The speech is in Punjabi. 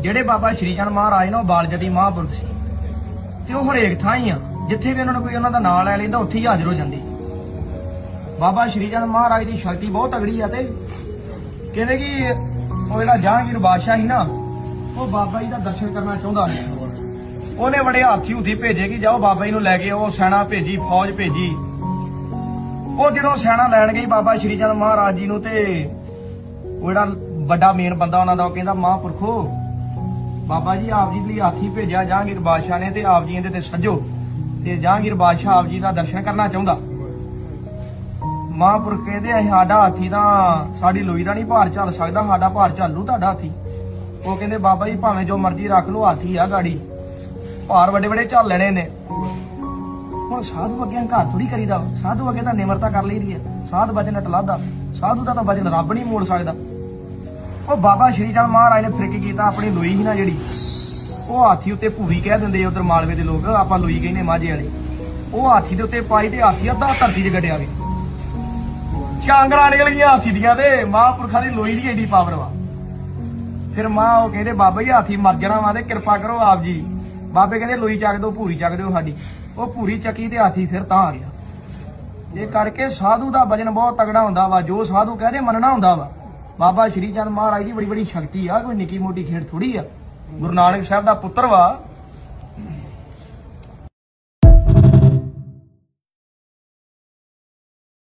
ਜਿਹੜੇ ਬਾਬਾ ਸ਼੍ਰੀ ਚੰਦ ਮਹਾਰਾਜ ਨੇ ਉਹ ਬਾਲਜਦੀ ਮਹਾਂਪੁਰਖ ਸੀ। ਤੇ ਉਹ ਹਰੇਕ ਥਾਂ ਹੀ ਆ। ਜਿੱਥੇ ਵੀ ਉਹਨਾਂ ਨੂੰ ਕੋਈ ਉਹਨਾਂ ਦਾ ਨਾਂ ਲੈ ਲੈਂਦਾ, ਉੱਥੇ ਹੀ ਹਾਜ਼ਰ ਹੋ ਜਾਂਦੀ। ਬਾਬਾ ਸ਼੍ਰੀ ਚੰਦ ਮਹਾਰਾਜ ਦੀ ਸ਼ਕਤੀ ਬਹੁਤ ਤਗੜੀ ਆ ਤੇ ਕਹਿੰਦੇ ਕਿ ਉਹ ਜਿਹੜਾ ਜਹਾਂਗੀਰ ਬਾਦਸ਼ਾਹ ਸੀ ਨਾ, ਉਹ ਬਾਬਾ ਜੀ ਦਾ ਦਰਸ਼ਨ ਕਰਨਾ ਚਾਹੁੰਦਾ ਸੀ। ਉਹਨੇ ਬੜੇ ਹਾਥੀ ਹੁਥੀ ਭੇਜੇ ਕਿ ਜਾਓ ਬਾਬਾ ਜੀ ਨੂੰ ਲੈ ਕੇ ਉਹ ਸੈਨਾ ਭੇਜੀ, ਫੌਜ ਭੇਜੀ। ਉਹ ਜਦੋਂ ਸੈਨਾ ਲੈਣ ਗਈ ਬਾਬਾ ਸ਼੍ਰੀ ਚੰਦ ਮਹਾਰਾਜ ਜੀ ਨੂੰ ਤੇ ਉਹ ਜਿਹੜਾ ਵੱਡਾ ਮੇਨ ਬੰਦਾ ਉਹਨਾਂ ਦਾ, ਉਹ ਕਹਿੰਦਾ, ਮਹਾਂਪੁਰਖੋ ਬਾਬਾ ਜੀ, ਆਪ ਜੀ ਲਈ ਹਾਥੀ ਭੇਜਿਆ, ਜਹਾਂਗੀਰ ਬਾਦਸ਼ਾਹ ਨੇ ਤੇ ਆਪ ਜੀ ਇਹਦੇ ਤੇ ਸੱਜੋ। ਤੇ ਜਹਾਂਗੀਰ ਬਾਦਸ਼ਾਹ ਆਪ ਜੀ ਦਾ ਦਰਸ਼ਨ ਕਰਨਾ ਚਾਹੁੰਦਾ। ਮਹਾਂਪੁਰਖ ਕਹਿੰਦੇ ਅਸੀਂ ਸਾਡਾ ਹਾਥੀ ਤਾਂ ਸਾਡੀ ਲੋਈ ਦਾ ਨਹੀਂ ਭਾਰ ਝੱਲ ਸਕਦਾ, ਸਾਡਾ ਭਾਰ ਝੱਲੂ ਤੁਹਾਡਾ ਹਾਥੀ। ਉਹ ਕਹਿੰਦੇ, ਬਾਬਾ ਜੀ, ਭਾਵੇਂ ਜੋ ਮਰਜ਼ੀ ਰੱਖ ਲਓ, ਹਾਥੀ ਆ ਗਾੜੀ। ਭਾਰ ਵੱਡੇ ਵੱਡੇ ਝੱਲ ਲੈਣੇ ਨੇ ਹੁਣ ਸਾਧੂ ਅੱਗੇ ਹੰਕਾਰ ਥੋੜੀ ਕਰੀਦਾ ਵਾ। ਸਾਧੂ ਅੱਗੇ ਤਾਂ ਨਿਮਰਤਾ ਕਰ ਲਈਦੀ ਹੈ ਸਾਧ ਵਜਨ ਅਟਲਾਦਾ ਸਾਧੂ ਦਾ ਤਾਂ ਵਜਨ ਰੱਬ ਨਹੀਂ ਮੋੜ ਸਕਦਾ। ਉਹ ਬਾਬਾ ਸ਼੍ਰੀ ਚੰਦ ਮਹਾਰਾਜ ਨੇ ਫਿਰਕ ਕੀਤਾ? ਆਪਣੀ ਲੋਈ ਸੀ ਨਾ ਜਿਹੜੀ, ਉਹ ਹਾਥੀ ਉੱਤੇ ਭੂਰੀ ਕਹਿ ਦਿੰਦੇ ਉਧਰ ਮਾਲਵੇ ਦੇ ਲੋਕ, ਆਪਾਂ ਲੋਈ ਕਹਿੰਦੇ ਮਾਝੇ ਵਾਲੇ। ਉਹ ਹਾਥੀ ਦੇ ਉੱਤੇ ਪਾਈ ਤੇ ਹਾਥੀ ਅੱਧਾ ਧਰਤੀ 'ਚ ਗੱਡਿਆ ਵੇ। ਚਾਂਗਰਾਂ ਨਿਕਲ ਗਈਆਂ ਹਾਥੀ ਦੀਆਂ ਤੇ ਮਹਾਂਪੁਰਖਾਂ ਦੀ ਲੋਈ ਦੀ ਐਡੀ ਪਾਵਰ ਵਾ। ਫਿਰ ਮਾਂ ਉਹ ਕਹਿੰਦੇ, ਬਾਬਾ ਜੀ, ਹਾਥੀ ਮਰ ਜਾਣਾ ਵਾ ਤੇ ਕਿਰਪਾ ਕਰੋ ਆਪ ਜੀ। ਬਾਬੇ ਕਹਿੰਦੇ, ਲੋਈ ਚੱਕ ਦਿਓ, ਭੂਰੀ ਚੱਕ ਦਿਓ ਸਾਡੀ। ਉਹ ਭੂਰੀ ਚੱਕੀ ਤੇ ਹਾਥੀ ਫਿਰ ਤਾਂ ਆ ਗਿਆ। ਇਹ ਕਰਕੇ ਸਾਧੂ ਦਾ ਵਜਨ ਬਹੁਤ ਤਗੜਾ ਹੁੰਦਾ ਵਾ। ਜੋ ਸਾਧੂ ਕਹਦੇ, ਮੰਨਣਾ ਹੁੰਦਾ ਵਾ। ਬਾਬਾ ਸ਼੍ਰੀ ਚੰਦ ਮਹਾਰਾਜ ਦੀ ਬੜੀ ਬੜੀ ਸ਼ਕਤੀ ਆ, ਕੋਈ ਨਿੱਕੀ ਮੋਟੀ ਖੇਡ ਥੋੜੀ ਆ। ਗੁਰੂ ਨਾਨਕ ਸਾਹਿਬ ਦਾ ਪੁੱਤਰ ਵਾ।